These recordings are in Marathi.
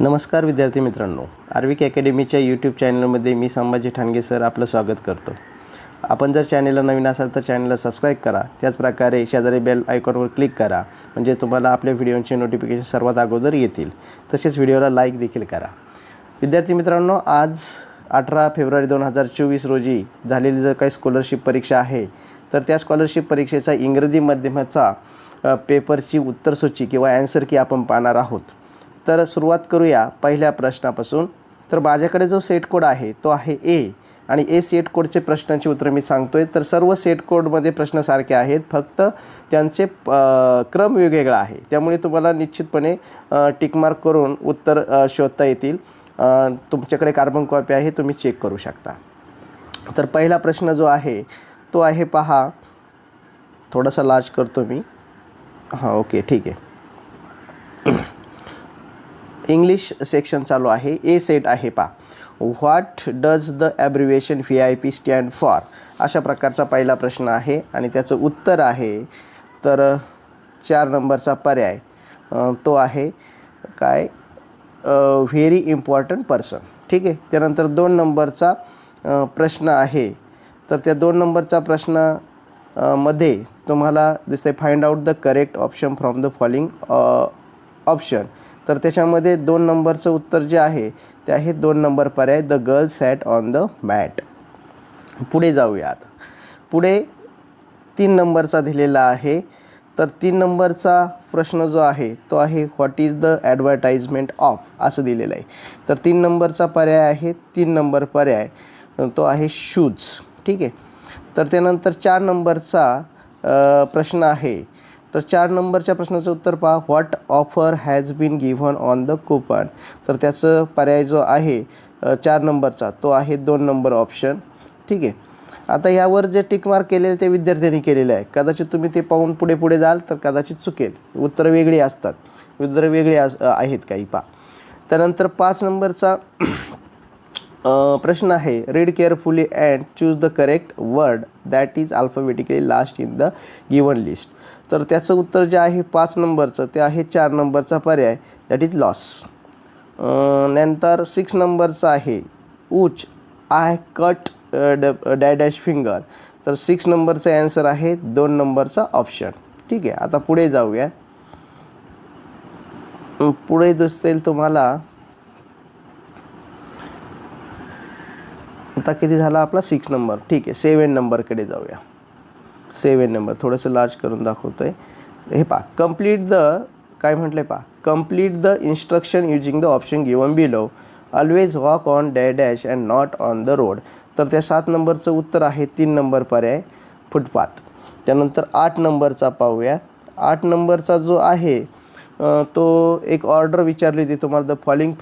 नमस्कार विद्यार्थी मित्रांनो. आर्विक अकॅडमीच्या यूट्यूब चॅनलमध्ये मी संभाजी ठाणगे सर आपलं स्वागत करतो. आपण जर चॅनलला नवीन असाल तर चॅनलला सबस्क्राईब करा. त्याचप्रकारे शेजारी बेल आयकॉनवर क्लिक करा. म्हणजे तुम्हाला आपल्या व्हिडिओचे नोटिफिकेशन सर्वात अगोदर येतील. तसेच व्हिडिओला लाईक देखील करा. विद्यार्थी मित्रांनो आज अठरा फेब्रुवारी दोन हजार चोवीस रोजी झालेली जर काही स्कॉलरशिप परीक्षा आहे तर त्या स्कॉलरशिप परीक्षेचा इंग्रजी माध्यमाचा पेपरची उत्तरसूची किंवा ॲन्सर की आपण पाहणार आहोत. तर सुरुवात करूया पहिल्या प्रश्नापासून. तर माझ्याकडे जो सेट कोड आहे तो आहे ए आणि ए सेट कोडचे प्रश्नांची उत्तरं मी सांगतो आहे तर सर्व सेट कोडमध्ये प्रश्न सारखे आहेत. फक्त त्यांचे क्रम वेगवेगळा आहे. त्यामुळे तुम्हाला निश्चितपणे टिकमार्क करून उत्तर शोधता येतील. तुमच्याकडे कार्बन कॉपी आहे तुम्ही चेक करू शकता. तर पहिला प्रश्न जो आहे तो आहे पहा. थोडासा लाज करतो मी. हां ओके ठीक आहे. इंग्लिश सेक्शन चालू आहे. ए सेट आहे पा what does the abbreviation V I P stand for अशा प्रकारचा पहिला प्रश्न आहे आणि त्याचं उत्तर आहे. तर चार नंबरचा पर्याय. तो आहे काय? व्हेरी इम्पॉर्टंट पर्सन ठीक आहे? त्यानंतर दोन नंबरचा प्रश्न आहे. तर त्या दोन नंबरचा प्रश्नमध्ये तुम्हाला दिसते find out the correct option from the following option तर त्याच्यामध्ये दोन नंबरचं उत्तर जे आहे ते आहे दोन नंबर पर्याय the girl sat on the mat पुढे जाऊयात पुढे तीन नंबरचा दिलेला आहे. तर तीन नंबरचा प्रश्न जो आहे तो आहे what is the advertisement of असं दिलेलं आहे. तर तीन नंबरचा पर्याय आहे तीन नंबर पर्याय. तो आहे शूज ठीक आहे? तर त्यानंतर चार नंबरचा प्रश्न आहे. तर चार नंबरच्या प्रश्नाचं उत्तर पहा. What offer has been given on the coupon तर त्याचं पर्याय जो आहे चार नंबरचा तो आहे दोन नंबर ऑप्शन ठीक आहे? आता यावर जे टिक मार्क केलेले ते विद्यार्थ्यांनी केलेले आहे. कदाचित तुम्ही ते पाहून पुढे पुढे जाल तर कदाचित चुकेल. उत्तरं वेगळी असतात. उत्तरं वेगळी अस आहेत काही पा त्यानंतर पाच नंबरचा प्रश्न आहे. Read carefully and choose the correct word that is alphabetically last in the given list तर त्याचं उत्तर जे आहे पाच नंबरचं ते आहे चार नंबरचा पर्याय. दॅट इज लॉस नंतर सिक्स नंबरचं आहे. उच आय कट डॅ डॅश फिंगर. तर सिक्स नंबरचं ॲन्सर आहे दोन नंबरचा ऑप्शन ठीक आहे आता पुढे जाऊया. पुढे दिसतील तुम्हाला. आता किती झाला आपला? Six number. ठीक आहे सेवन नंबरकडे जाऊया. सेवन नंबर थोडंसं लार्ज करून दाखवतो आहे हे पहा कंप्लीट द काय म्हटलं आहे पहा complete the instruction using the option given below always walk on डॅ dash and not on the road तर त्या सात नंबरचं उत्तर आहे तीन नंबर पर्याय फुटपाथ. त्यानंतर आठ नंबरचा पाहूया. आठ नंबरचा जो आहे तो एक ऑर्डर विचारली होती. तुम्हाला the following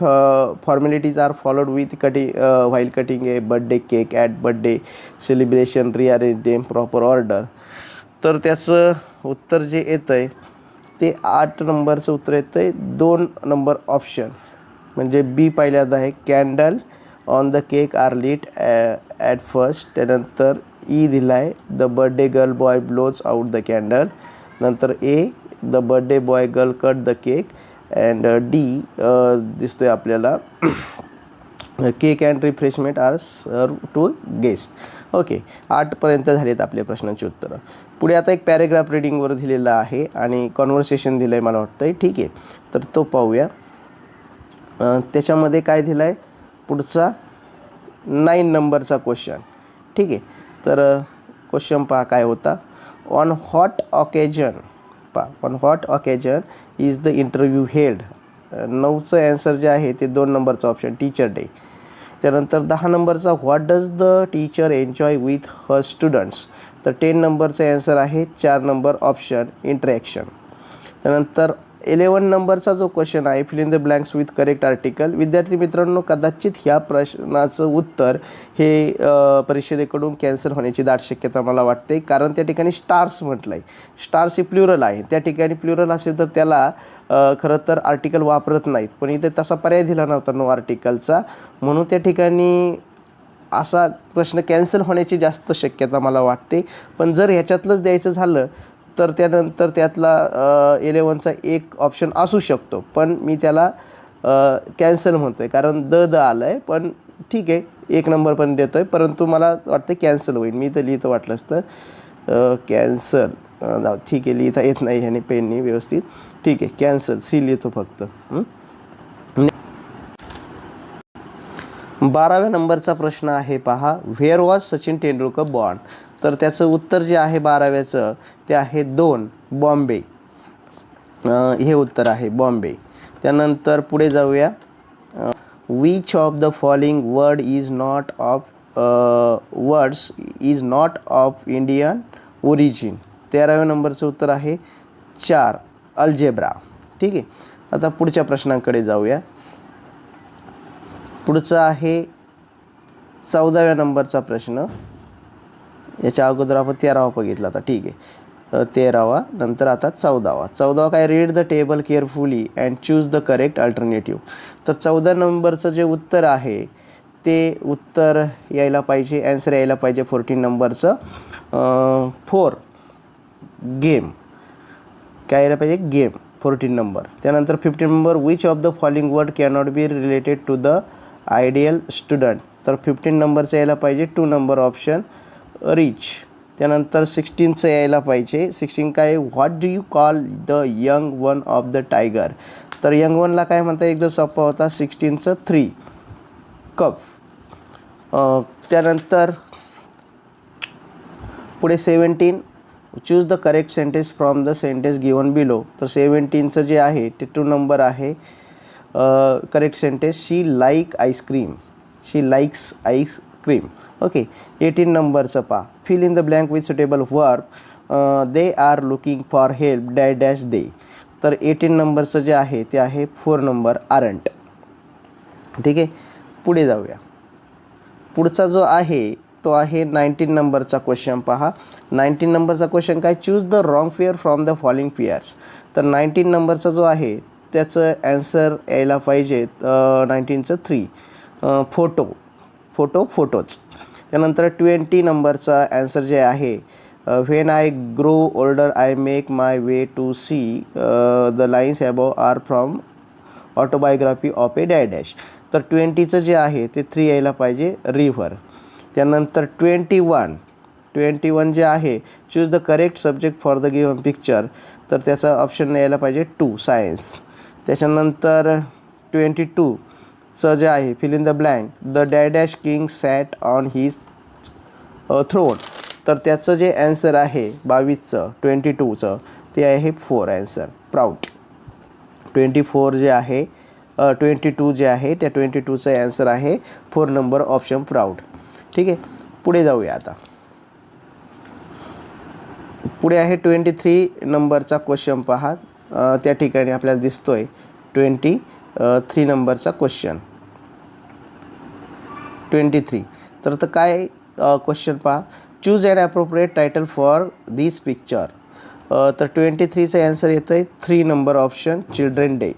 formalities are followed with cutting while cutting a birthday cake at birthday celebration rearrange them proper order तर त्याचं उत्तर जे येतं आहे ते आठ नंबरचं उत्तर येतं आहे दोन नंबर ऑप्शन म्हणजे बी पहिल्यांदा आहे candle on the cake are lit at first त्यानंतर ई दिला आहे the birthday girl boy blows out the candle नंतर A the birthday boy girl cut the cake and D दिसतोय आपल्याला. Cake and refreshment are serve to guest okay आठपर्यंत झालेत आपल्या प्रश्नांची उत्तरं. पुढे आता एक पॅरेग्राफ रिडिंगवर दिलेला आहे आणि कॉन्व्हर्सेशन दिलं आहे मला वाटतं आहे ठीक आहे तर तो पाहूया. त्याच्यामध्ये काय दिलं आहे पुढचा नाईन नंबरचा क्वेश्चन ठीक आहे तर क्वेश्चन पहा काय होता. ऑन हॉट ऑकेजन पहा on what occasion is the interview held नऊचं answer जे आहे ते दोन नंबरचं ऑप्शन टीचर डे त्यानंतर दहा नंबरचा what does the teacher enjoy with her students तर टेन नंबरचं ॲन्सर आहे चार नंबर ऑप्शन इंटरॅक्शन त्यानंतर इलेवन नंबरचा जो क्वेश्चन आहे fill in the blanks with correct article विद्यार्थी मित्रांनो कदाचित ह्या प्रश्नाचं उत्तर हे परिषदेकडून कॅन्सल होण्याची दाट शक्यता मला वाटते. कारण त्या ठिकाणी स्टार्स म्हटलं आहे स्टार्स हे प्लुरल आहे. त्या ठिकाणी प्लुरल असेल तर त्याला खरं तर आर्टिकल वापरत नाहीत. पण इथे तसा पर्याय दिला नव्हता नो आर्टिकलचा म्हणून त्या ठिकाणी असा प्रश्न कॅन्सल होण्याची जास्त शक्यता मला वाटते. पण जर ह्याच्यातलंच द्यायचं झालं तर त्यानंतर त्यातला इलेवनचा एक ऑप्शन असू शकतो. पण मी त्याला कॅन्सल म्हणतो आहे कारण द द आलं आहे पण ठीक आहे एक नंबर पण देतो आहे परंतु मला वाटतं कॅन्सल होईल. मी तर लिहितं वाटलं असतं कॅन्सल जाऊ ठीक आहे लिहिता येत नाही ह्याने पेननी व्यवस्थित. ठीक आहे कॅन्सल सी लिहितो फक्त. बाराव्या नंबरचा प्रश्न आहे पहा. व्हेअर वॉज सचिन तेंडुलकर बॉन्ड तर त्याचं उत्तर जे आहे बाराव्याचं ते आहे दोन बॉम्बे. हे उत्तर आहे बॉम्बे. त्यानंतर पुढे जाऊया. Which of the following word is not of words is not of Indian origin तेराव्या नंबरचं उत्तर आहे चार अल्जेब्रा ठीक आहे? आता पुढच्या प्रश्नांकडे जाऊया. पुढचा आहे चौदाव्या नंबरचा प्रश्न. याच्या अगोदर आपण तेरावा बघितला आता ठीक आहे. तेरावा नंतर आता चौदावा. चौदावा काय? Read the table carefully and choose the correct alternative तर चौदा नंबरचं जे उत्तर आहे ते उत्तर यायला पाहिजे ॲन्सर यायला पाहिजे फोर्टीन नंबरचं. फोर गेम काय यायला पाहिजे? Game fourteen number. त्यानंतर fifteen number which of the following word cannot be related to the ideal student तर फिफ्टीन नंबरचं यायला पाहिजे टू नंबर ऑप्शन रिच त्यानंतर सिक्स्टीनचं यायला पाहिजे. सिक्स्टीन काय? What do you call the young one of the tiger तर यंग वनला काय म्हणता एकदम सोपा होता. सिक्स्टीनचं थ्री कप त्यानंतर पुढे seventeen choose the correct sentence from the sentence given below तर सेवन्टीनचं जे आहे ते टू नंबर आहे. Correct sentence she like ice cream she likes cream okay eighteen नंबरचं पा fill in the blank with suitable work they are looking for help डॅ dash they तर एटीन नंबरचं जे आहे ते आहे फोर नंबर आरंट ठीक आहे? पुढे जाऊया. पुढचा जो आहे तो आहे नाईन्टीन नंबरचा क्वेश्चन पहा. नाईन्टीन नंबरचा क्वेश्चन काय? Choose the wrong fear from the following fears तर नाईन्टीन नंबरचा जो आहे त्याचं ॲन्सर यायला पाहिजे नाईन्टीनचं थ्री फोटो फोटो फोटोज. त्यानंतर ट्वेंटी नंबरचा ॲन्सर जे आहे when I grow older I make my way to see the lines above are from autobiography of a डॅ dash तर ट्वेंटीचं जे आहे ते थ्री यायला पाहिजे रिव्हर त्यानंतर ट्वेंटी वन. ट्वेंटी वन जे आहे choose the correct subject for the given picture तर त्याचा ऑप्शन यायला पाहिजे टू सायन्स त्याच्यानंतर ट्वेंटी टू. चं जे आहे fill in the blank the dash king sat on his throne तर त्याचं जे ॲन्सर आहे बावीसचं ट्वेंटी टूचं ते आहे four answer proud twenty four जे आहे uh, ट्वेंटी टू जे आहे त्या ट्वेंटी टूचं ॲन्सर आहे फोर नंबर ऑप्शन प्राऊड ठीक आहे? पुढे जाऊया आता. पुढे आहे ट्वेंटी थ्री नंबरचा क्वेश्चन पहा uh, त्या ठिकाणी आपल्याला दिसतोय ट्वेंटी थ्री नंबरचा क्वेश्चन ट्वेंटी थ्री तर तर काय क्वेश्चन पहा. Choose and appropriate title for this picture तर ट्वेंटी थ्रीचं ॲन्सर येतं आहे three number option children day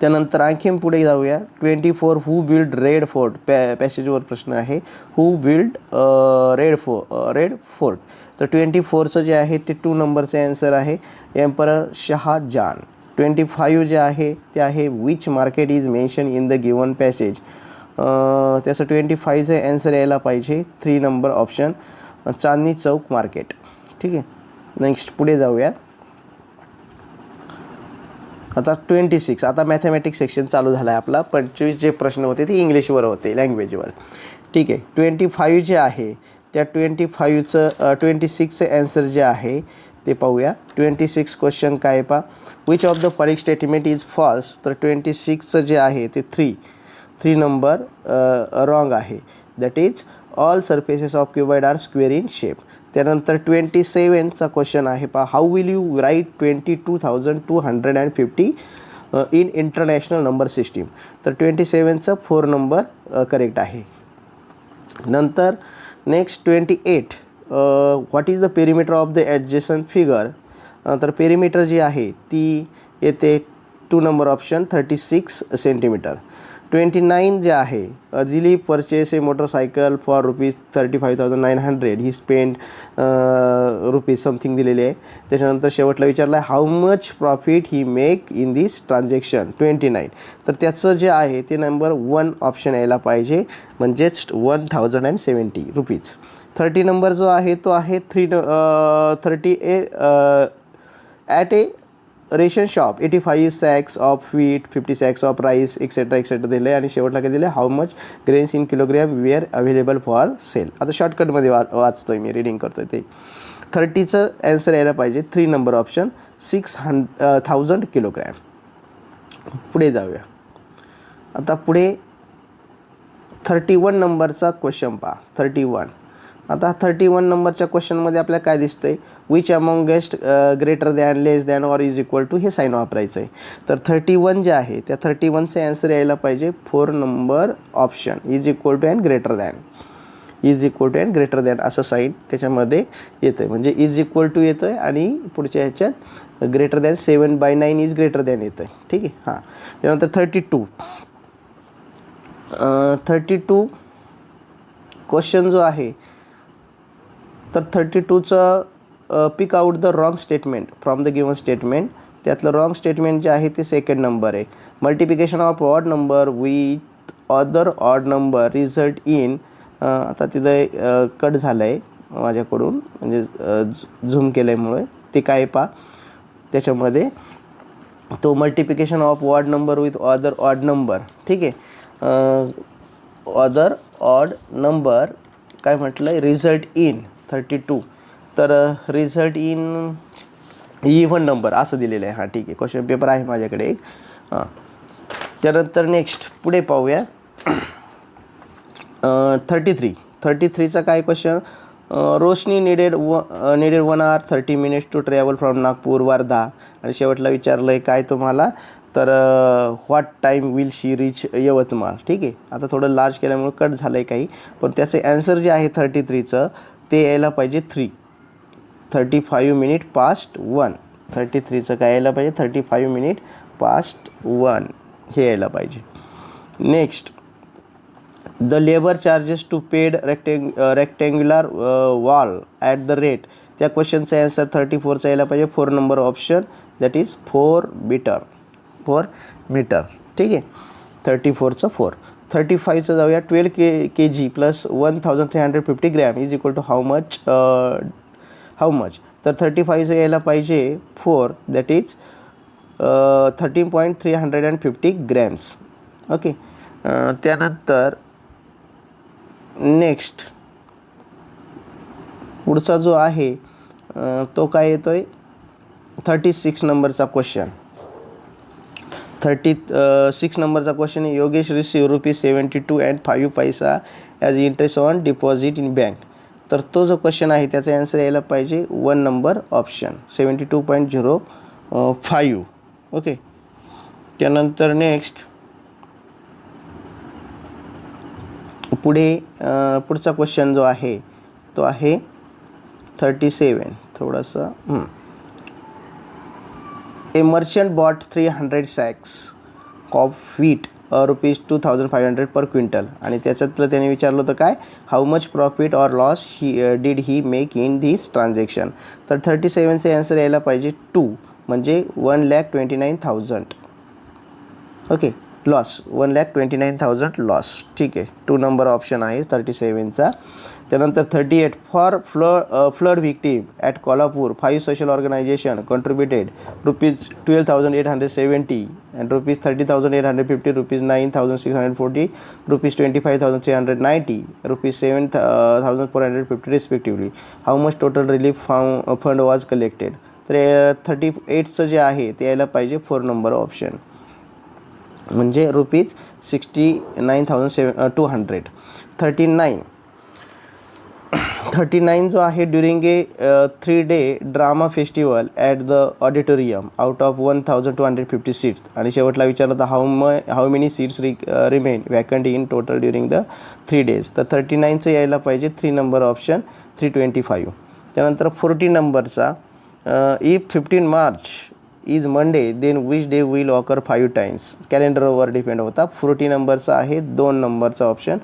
त्यानंतर आणखीन पुढे जाऊया. Twenty four who build Red Fort पॅ पॅसेजवर प्रश्न आहे. हू बिल्ड रेड फो रेड फोर्ट तर ट्वेंटी फोरचं जे आहे ते टू नंबरचं ॲन्सर आहे. Emperor Shah Jahan twenty five जे आहे ते आहे which market is mention in the given passage त्याचं ट्वेंटी फाईव्हचं ॲन्सर यायला पाहिजे three number option Chandni Chowk market ठीक आहे? नेक्स्ट पुढे जाऊया. आता ट्वेंटी सिक्स आता मॅथमॅटिक्स सेक्शन चालू झाला आहे आपला. पंचवीस जे प्रश्न होते ते इंग्लिशवर होते लँग्वेजवर ठीक आहे? ट्वेंटी फाईव्ह जे आहे त्या ट्वेंटी फाईव्हचं ट्वेंटी सिक्सचं ॲन्सर जे आहे ते पाहूया. ट्वेंटी सिक्स क्वेश्चन काय पा which of the following statement is false तर ट्वेंटी सिक्सचं जे आहे ते थ्री थ्री नंबर रॉंग आहे. That is all surfaces of cuboid are square in shape त्यानंतर ट्वेंटी सेवनचा क्वेश्चन आहे पहा. How will you write twenty two thousand two hundred and fifty in international number system तर ट्वेंटी सेवनचं फोर नंबर करेक्ट आहे. नंतर next twenty eight what is the perimeter of the adjacent figure तर पेरिमीटर जी आहे ती येते two number option thirty six centimetre twenty nine जे आहे अर्जिली purchase a motorcycle for rupees thirty five thousand nine hundred he spend rupees something दिलेली आहे. त्याच्यानंतर शेवटला विचारलं आहे how much profit he make in this transaction twenty nine तर त्याचं जे आहे ते नंबर वन ऑप्शन यायला पाहिजे. म्हणजेच one thousand and seventy rupees thirty number जो आहे तो आहे थ्री न thirty a at a ration shop eighty five sacks of wheat fifty sacks of rice etcetera etcetera दिलं. आहे आणि शेवटला काय दिलं? आहे how much grains in kilogram we are available for sale आता शॉर्टकटमध्ये वा वाचतो आहे मी रीडिंग करतो आहे ते. थर्टीचं ॲन्सर यायला पाहिजे. Three number option six hundred thousand kilogram पुढे जाऊया. आता पुढे थर्टी वन नंबरचा क्वेश्चन पहा. थर्टी वन आता थर्टी वन नंबरच्या क्वेश्चनमध्ये आपल्याला काय दिसतं आहे which amongst greater than less than or is equal to हे साईन वापरायचं आहे तर थर्टी वन जे आहे त्या थर्टी वनचे ॲन्सर यायला पाहिजे. Four number option is equal to and greater than is equal to and greater than असं साईन त्याच्यामध्ये येतं आहे म्हणजे इज इक्वल टू येतं आहे आणि पुढच्या ह्याच्यात greater than seven by nine is greater than येतं आहे ठीक आहे? हां. त्यानंतर thirty two thirty two question जो आहे तर thirty टूचं pick out the wrong statement from the given statement त्यातलं रॉंग स्टेटमेंट जे आहे ते सेकंड नंबर आहे. Multiplication of odd number with other odd number result in आता तिथं कट झालं आहे माझ्याकडून. म्हणजे झूम केल्यामुळे ते काय पा त्याच्यामध्ये तो multiplication of odd number with other odd number ठीक आहे? अदर ऑड नंबर काय म्हटलं आहे रिझल्ट इन थर्टी टू तर रिझल्ट इन इव्हन नंबर असं दिलेलं आहे. हां ठीक आहे. क्वेश्चन पेपर आहे माझ्याकडे एक. हां. त्यानंतर नेक्स्ट पुढे पाहूया. थर्टी थ्री थर्टी थ्रीचा काय क्वेश्चन रोशनी निडेड व needed one hour thirty minutes to travel from Nagpur Wardha. आणि शेवटला विचारलं आहे काय तुम्हाला? तर what time will she reach Yavatmal? ठीक आहे. आता थोडं लार्ज केल्यामुळे कट झालं आहे काही. पण त्याचे ॲन्सर जे आहे थर्टी थ्रीचं ते यायला पाहिजे three thirty five minute past one thirty थ्रीचं काय यायला पाहिजे? Thirty five minute past one हे यायला पाहिजे. Next the labour charges to paid rectangular rectangular wall at the rate त्या क्वेश्चनचा ॲन्सर थर्टी फोरचा यायला पाहिजे. Four number option that is four metre four metre ठीक आहे? थर्टी फोरचं फोर थर्टी फाईव्हचं जाऊया twelve K K G plus one thousand three hundred fifty gram is equal to how much how much तर थर्टी फाईव्हचं यायला पाहिजे four that is thirteen point three hundred and fifty grams okay त्यानंतर नेक्स्ट पुढचा जो आहे तो काय येतो आहे थर्टी सिक्स नंबरचा क्वेश्चन थर्टी सिक्स नंबरचा क्वेश्चन आहे Yogesh receive rupees seventy two and five paisa as interest on deposit in bank तर तो जो क्वेश्चन आहे त्याचा ॲन्सर यायला पाहिजे one number option seventy two point zero five okay त्यानंतर नेक्स्ट पुढे पुढचा क्वेश्चन जो आहे तो आहे थर्टी सेवन थोडासा a merchant bought three hundred sacks of wheat rupees two thousand five hundred per quintal आणि त्याच्यातलं त्याने विचारलं होतं काय? How much profit or loss he did he make in this transaction तर थर्टी सेवनचे ॲन्सर यायला पाहिजे टू म्हणजे one lakh twenty nine thousand okay loss one lakh twenty nine thousand loss ठीक आहे टू नंबर ऑप्शन आहे थर्टी सेवनचा त्यानंतर thirty eight for flood flood victim at Kolhapur five social organisation contributed rupees twelve thousand eight hundred seventy and rupees thirty thousand eight hundred fifty rupees nine thousand six hundred forty rupees twenty five thousand three hundred ninety rupees seven thousand four hundred fifty respectively how much total relief फाऊ fund was collected तर थर्टी एटचं जे आहे ते यायला पाहिजे फोर नंबर ऑप्शन म्हणजे rupees sixty nine thousand seven two hundred thirty nine thirty nine जो आहे during a three day drama festival at the auditorium out of one thousand two hundred fifty seats आणि शेवटला विचारलं तर how many how many seats remain remain vacant in total during the three days तर थर्टी नाईनचं यायला पाहिजे three number option three twenty five त्यानंतर फोर्टी नंबरचा if fifteen March is Monday then which day will occur five times कॅलेंडरवर depend होता. फोर्टी नंबरचा आहे दोन नंबरचा ऑप्शन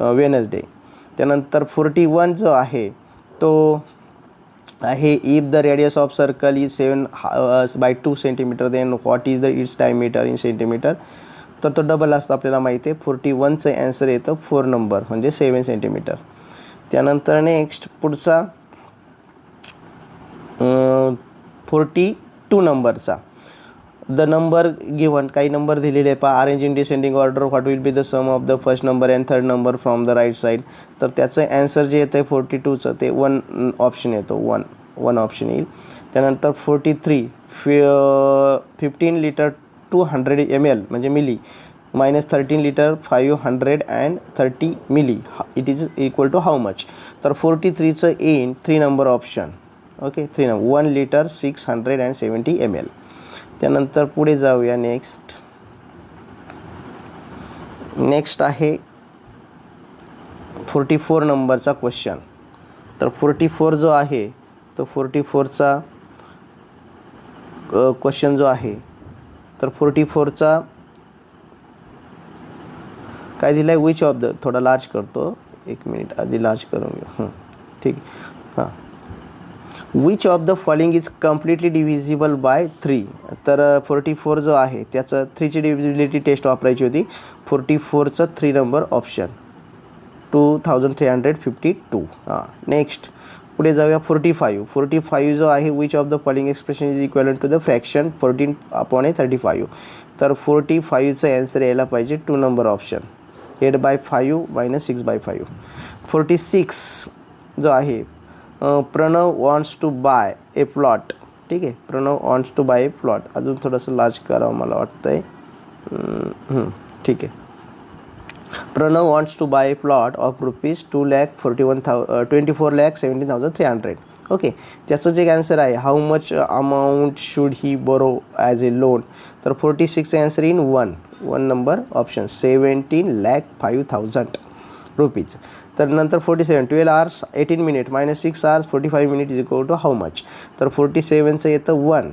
वेनसडे त्यानंतर फोर्टी वन जो आहे तो आहे if the radius of circle is seven by two centimetre then what is the its diameter in centimetre तर तो डबल असतो आपल्याला माहिती आहे. फोर्टी वनचं ॲन्सर येतं फोर नंबर म्हणजे सेवन सेंटीमीटर त्यानंतर नेक्स्ट पुढचा फोर्टी टू नंबरचा द नंबर गिवन काही नंबर दिलेले आहे पहा arrange in descending order what will be the sum of the first number and third number from the right side तर त्याचं ॲन्सर जे येतं आहे फोर्टी टूचं ते वन ऑप्शन येतो. वन वन ऑप्शन येईल. त्यानंतर फोर्टी थ्री फि fifteen litre two hundred M L म्हणजे milli minus thirteen litre five hundred and thirty milli it is equal to how much तर फोर्टी थ्रीचं येईन three number option okay three number one litre six hundred and seventy M L त्यानंतर पुढे जाऊया नेक्स्ट नेक्स्ट आहे फोर्टी फोर नंबरचा क्वेश्चन तर फोर्टी फोर जो आहे तो फोर्टी फोरचा क्वेश्चन जो आहे तर फोर्टी फोरचा काय दिला आहे विच ऑफ द थोडा लार्ज करतो. एक मिनिट आधी लार्ज करून घेऊ. ठीक. हां. Which of the following is completely divisible by three तर फोर्टी फोर जो आहे त्याचं थ्रीची डिव्हिजिबिलिटी टेस्ट वापरायची होती. Forty फोरचं three number option two thousand three hundred fifty two हां नेक्स्ट पुढे जाऊया फोर्टी फाईव्ह फोर्टी फाईव्ह जो आहे which of the following expression is equal to the fraction fourteen upon a thirty five तर फोर्टी फाईव्हचं ॲन्सर यायला पाहिजे two number option eight by five minus six by five forty six जो आहे Pranav wants to buy a plot ठीक आहे? Pranav wants to buy a plot अजून थोडंसं लार्ज करावं मला वाटतं आहे ठीक आहे. Pranav wants to buy a plot of rupees two lakh forty one थाउ twenty four lakh seventeen thousand three hundred okay त्याचं जे आन्सर आहे how much amount should he borrow as a loan तर forty six answer in one one number option seventeen lakh five thousand rupees तर नंतर forty seven twelve hours eighteen minute minus six hours forty five minute is equal to how much तर फोर्टी सेवनचं येतं one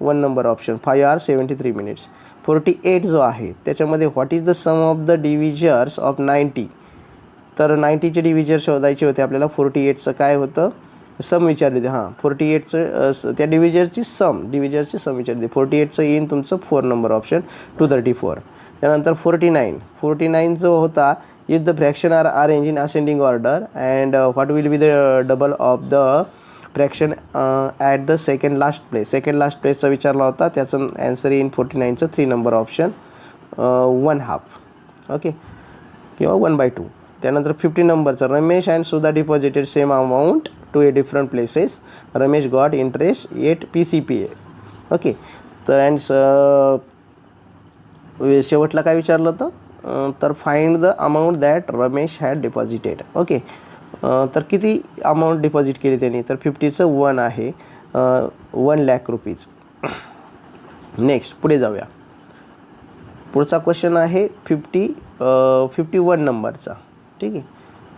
one number option five hours seventy three minutes forty eight जो आहे त्याच्यामध्ये what is the sum of the divisors of ninety तर नाईन्टीचे डिव्हिजर शोधायचे होते आपल्याला फोर्टी एटचं काय होतं? सम विचारली होती हां. फोर्टी एटचं त्या डिव्हिजरची सम डिव्हिजरची सम विचारली होती फोर्टी एटचं येईन तुमचं four number option two thirty four त्यानंतर फोर्टी नाईन फोर्टी नाईन जो होता if the fraction are arrange in ascending order and what will be the double of the fraction at the second last place second last प्लेसचा विचारला होता. त्याचं ॲन्सर येईन forty नाईनचं three number option one half okay किंवा वन बाय टू त्यानंतर फिफ्टी नंबरचं Ramesh and Sudha deposited same amount to a different places Ramesh got interest at P C P A okay तर अँड शेवटला काय विचारलं होतं? तर find the amount that Ramesh had deposited okay तर किती अमाऊंट डिपॉझिट केली त्यांनी? तर फिफ्टीचं वन आहे. वन लॅक रुपीज नेक्स्ट पुढे जाऊया. पुढचा क्वेश्चन आहे फिफ्टी फिफ्टी वन नंबरचा ठीक आहे?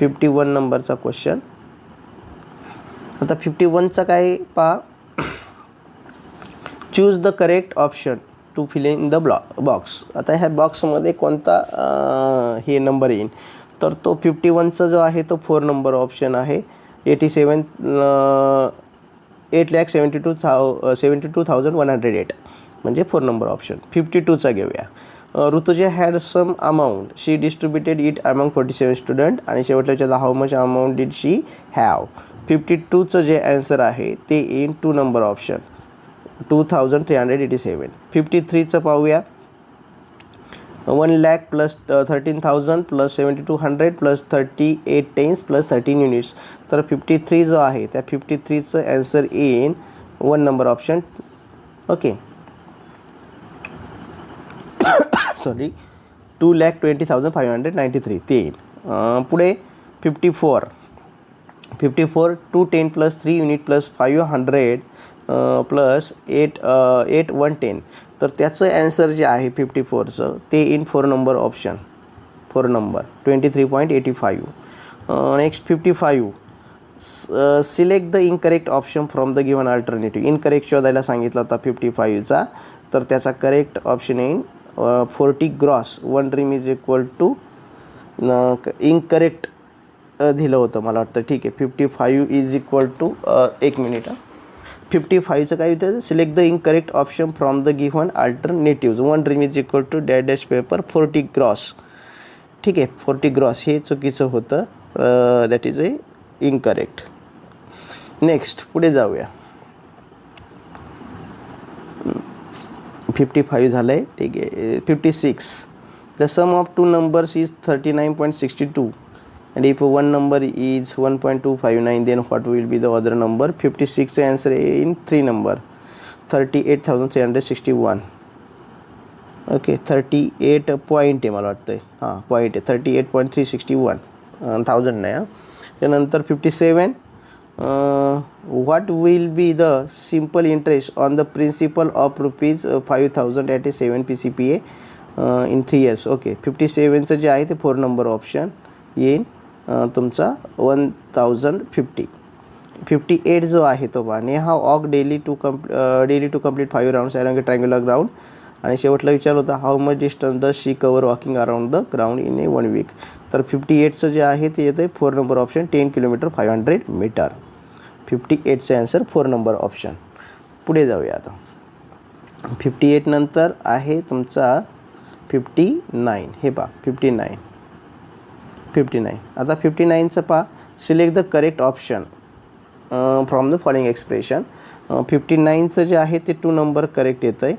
फिफ्टी वन नंबरचा क्वेश्चन आता फिफ्टी वनचा काय पहा. Choose the correct option to fill in the ब्लॉ box आता ह्या बॉक्समध्ये कोणता हे नंबर येईल तर तो फिफ्टी वनचा जो आहे तो फोर नंबर ऑप्शन आहे. Eighty seven eight lakh seventy two thou seventy two thousand one hundred eight म्हणजे फोर नंबर ऑप्शन फिफ्टी टूचा घेऊया. Rutuja had some amount she distributed it among forty seven student आणि शेवटच्या विचारलं how much amount did she have fifty टूचं जे ॲन्सर आहे ते in two number option two thousand three hundred eighty seven fifty थ्रीचं पाहूया. One lakh plus thirteen thousand plus seventy two hundred plus thirty eight tens plus thirteen units तर फिफ्टी थ्री जो आहे त्या fifty थ्रीचं answer in one number option okay sorry two lakh twenty thousand five hundred ninety three ते येईल पुढे fifty four fifty four two ten plus three unit plus five hundred plus eight eight one ten तर त्याचं ॲन्सर जे आहे फिफ्टी फोरचं ते in four number option four number twenty three point eighty five next fifty five select the incorrect option from the given alternative incorrect शोधायला सांगितला होता फिफ्टी फाईव्हचा तर त्याचा करेक्ट ऑप्शन येईल forty gross one dream is equal to incorrect दिलं होतं मला वाटतं. ठीक आहे. Fifty five is equal to एक मिनिट फिफ्टी फाईव्हचं काय होतं. Select the incorrect option from the given alternative one dream is equal to डॅ dash paper forty gross ठीक आहे फोर्टी ग्रॉस हे चुकीचं होतं. That is a incorrect next पुढे जाऊया. फिफ्टी फाईव्ह झालं आहे ठीक आहे. Fifty six the sum of two numbers is thirty nine point sixty two and if one number is 1.259 then what will be the other number? 56 answer in three number. 38361 okay thirty eight point आहे मला वाटतं आहे हां पॉईंट आहे. Thirty eight point three sixty one thousand नाही हां. त्यानंतर fifty seven what will be the simple interest on the principal of rupees five thousand at a seven P C P A in three years okay fifty सेवनचं जे आहे ते फोर नंबर ऑप्शन येईन तुमचा one thousand fifty. Fifty eight जो आहे तो पहा. नेहा ऑक daily to कम्प daily to complete five rounds along म्हणजे ट्रँग्युलर ग्राउंड. आणि शेवटला विचार होतं how much distance the she cover walking around the ground in a one week तर फिफ्टी एटचं जे आहे ते येतं four number option ten kilometre five hundred metre fifty एटचं answer four number option पुढे जाऊया आता. फिफ्टी एट नंतर आहे तुमचा फिफ्टी नाईन. हे पहा फिफ्टी नाईन. फिफ्टी नाईन आता फिफ्टी नाईनचं पहा select the correct option from the following expression fifty नाईनचं जे आहे ते टू नंबर करेक्ट येतं आहे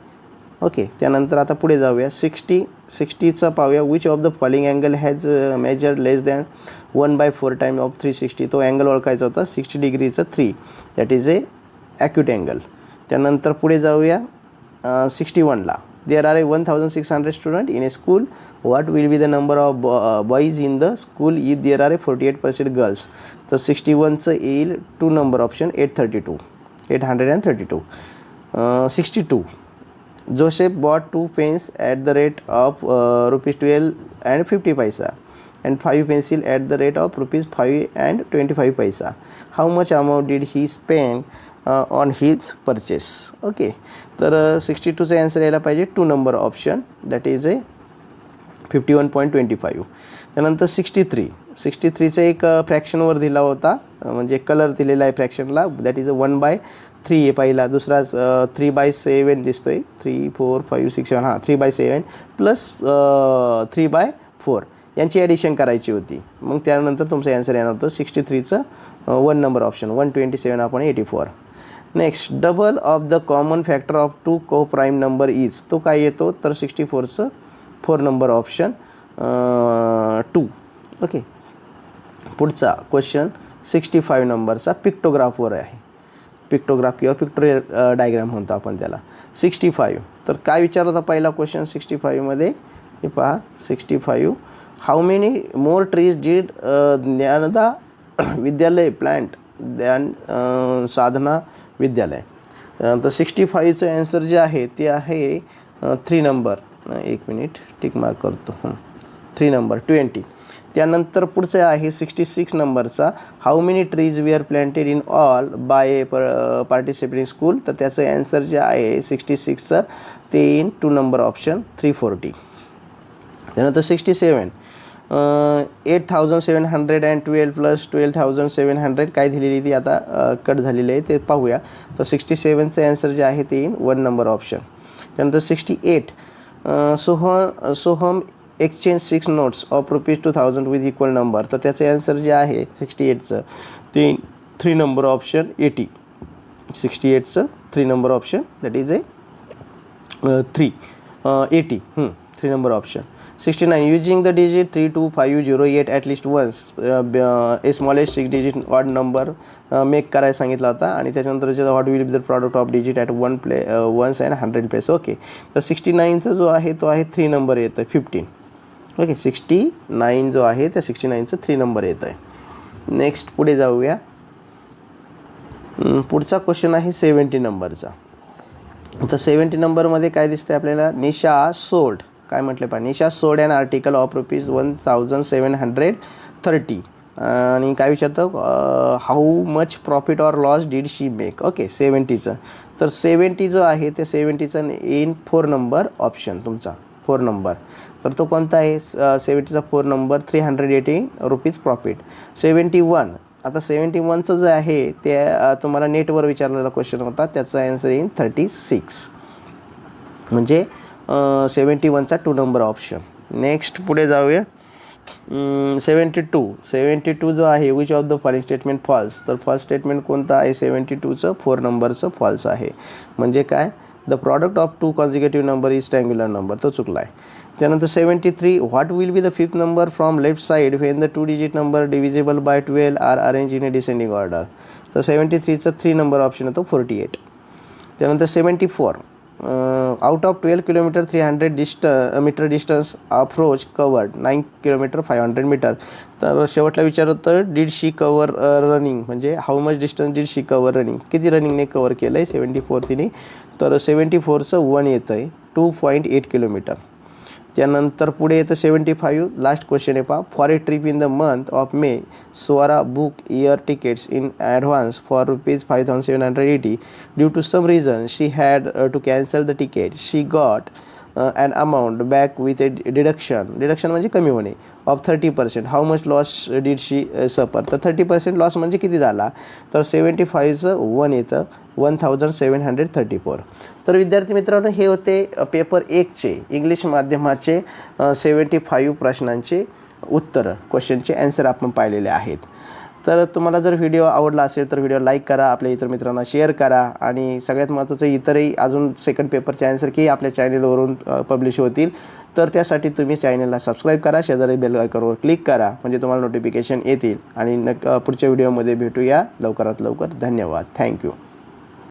ओके त्यानंतर आता पुढे जाऊया. सिक्स्टी सिक्स्टीचं पाहूया. Which of the following angle has measure less than one by four time of three sixty तो अँगल ओळखायचा होता sixty डिग्रीचं three that is a acute angle त्यानंतर पुढे जाऊया सिक्स्टी वनला there are 1600 students in a school. What will be the number of uh, boys in the school if there are 48 percent girls? So 61 is two number option 832 832 uh, 62 joseph bought two pens at the rate of uh, rupees 12 and 50 paisa and 5 pencil at the rate of rupees 5 and 25 paisa. How much amount did he spend uh, on his purchase? Okay. तर सिक्स्टी टूचं ॲन्सर यायला पाहिजे. Two number option that is a fifty one point twenty five त्यानंतर सिक्स्टी थ्री सिक्स्टी थ्रीचा एक फ्रॅक्शनवर दिला होता. म्हणजे कलर दिलेला आहे फ्रॅक्शनला that is a one by three आहे पहिला. दुसरा थ्री बाय सेवन दिसतो आहे three four five six seven हां three by seven plus three by four यांची ॲडिशन करायची होती. मग त्यानंतर तुमचं ॲन्सर येणार होतं. Sixty थ्रीचं one number option one twenty seven आपण eighty four next double of the common factor of two coprime number is तो काय येतो? तर sixty फोरचं four number option two okay पुढचा क्वेश्चन सिक्स्टी फाईव्ह नंबरचा पिक्टोग्राफवर आहे. पिक्टोग्राफ किंवा पिक्टोरियल डायग्राम म्हणतो आपण त्याला. सिक्स्टी फाईव्ह तर काय विचारला होता पहिला क्वेश्चन सिक्स्टी फाईव्हमध्ये हे पहा sixty five how many more trees did Dnyanada Vidyalaya plant ज्ञान साधना विद्यालय. तर सिक्स्टी फाईव्हचं ॲन्सर जे आहे ते आहे थ्री नंबर एक मिनिट टिक मार्क करतो. थ्री नंबर ट्वेंटी त्यानंतर पुढचं आहे सिक्स्टी सिक्स नंबरचा how many trees we are planted in all by a participating school तर त्याचं ॲन्सर जे आहे सिक्स्टी सिक्सचं ते in two number option three forty त्यानंतर sixty seven eight thousand seven hundred and twelve plus twelve thousand seven hundred काय दिलेली ती आता कट झालेली आहे ते पाहूया. तर सिक्स्टी सेवनचं ॲन्सर जे आहे ते इन वन नंबर ऑप्शन त्यानंतर सिक्स्टी एट सोह Soham exchange six notes of rupees two thousand with equal number तर त्याचं ॲन्सर जे आहे सिक्स्टी एटचं ते three number option eighty sixty एटचं three number option that is a three eighty three number option sixty nine the the digit three two once zero eight at least once a smallest digit number make करायला सांगितला होता. आणि त्याच्यानंतर जे what will be the product of digit at one play ones and hundred place okay तर सिक्स्टी नाईनचा जो आहे तो आहे थ्री नंबर येतं फिफ्टीन ओके सिक्स्टी नाईन जो आहे त्या सिक्स्टी नाईनचं थ्री नंबर येतं आहे नेक्स्ट पुढे जाऊया. पुढचा क्वेश्चन आहे सेवन्टी नंबरचा तर सेवन्टी नंबरमध्ये काय दिसतं आहे आपल्याला? निशा सोल्ड काय म्हटलं पहा Nisha sold and article of rupees one thousand seven hundred thirty आणि काय विचारतं? How much profit or loss did she make okay सेवन्टीचं तर सेवन्टी जो आहे ते सेवन्टीचं इन फोर नंबर ऑप्शन तुमचा. फोर नंबर तर तो कोणता आहे? सेवन्टीचा four number three hundred eighty rupees profit seventy one आता सेवन्टी वनचं जे आहे ते तुम्हाला नेटवर विचारलेला क्वेश्चन होता. त्याचा आन्सर येईन थर्टी सिक्स म्हणजे सेवन्टी वनचा टू नंबर ऑप्शन नेक्स्ट पुढे जाऊया. सेवन्टी टू सेवन्टी टू जो आहे which of the following statement false तर फॉल्स स्टेटमेंट कोणतं आहे? सेवन्टी टूचं फोर नंबरचं फॉल्स आहे. म्हणजे काय? The product of two consecutive number is triangular number तो चुकला आहे त्यानंतर seventy three what will be the fifth number from left side when the two digit number divisible by twelve are arrange in a descending order तर सेवन्टी थ्रीचं थ्री नंबर ऑप्शन येतो फोर्टी एट त्यानंतर seventy four out of twelve kilometre three hundred डिस्ट metre distance approach covered nine kilometre five hundred metre तर शेवटला विचार होतं डीड शी कवर रनिंग म्हणजे how much distance did she cover running किती रनिंगने कवर केलं आहे सेवन्टी फोर तिने. तर सेवन्टी फोरचं वन येतं आहे टू पॉईंट एट किलोमीटर त्यानंतर पुढे येतं सेवन्टी फाईव्ह लास्ट क्वेश्चन आहे पहा. For a trip in the month of May Swara book her tickets in advance for rupees five thousand seven hundred eighty due to some reason she had to cancel the ticket she got an amount back with a deduction deduction म्हणजे कमी होणे. Of thirty percent how much loss did she suffer तर थर्टी पर्सेंट लॉस म्हणजे किती झाला? तर सेवन्टी फाईव्हचं वन येतं. One thousand seven hundred thirty four तर विद्यार्थी मित्रांनो हे होते पेपर एकचे इंग्लिश माध्यमाचे सेवन्टी फाईव्ह प्रश्नांचे उत्तरं. क्वेश्चनचे ॲन्सर आपण पाहिलेले आहेत. तर तुम्हाला जर व्हिडिओ आवडला असेल तर व्हिडिओ लाईक करा आपल्या इतर मित्रांना शेअर करा आणि सगळ्यात महत्त्वाचं इतरही अजून सेकंड पेपरचे आन्सर की आपल्या चॅनेलवरून पब्लिश होतील. तर त्यासाठी तुम्ही चॅनेलला सबस्क्राईब करा शेजारी बेल आयकॉनवर क्लिक करा म्हणजे तुम्हाला नोटिफिकेशन येतील. आणि नक पुढच्या व्हिडिओमध्ये भेटूया. लवकरात लवकर. धन्यवाद. थँक्यू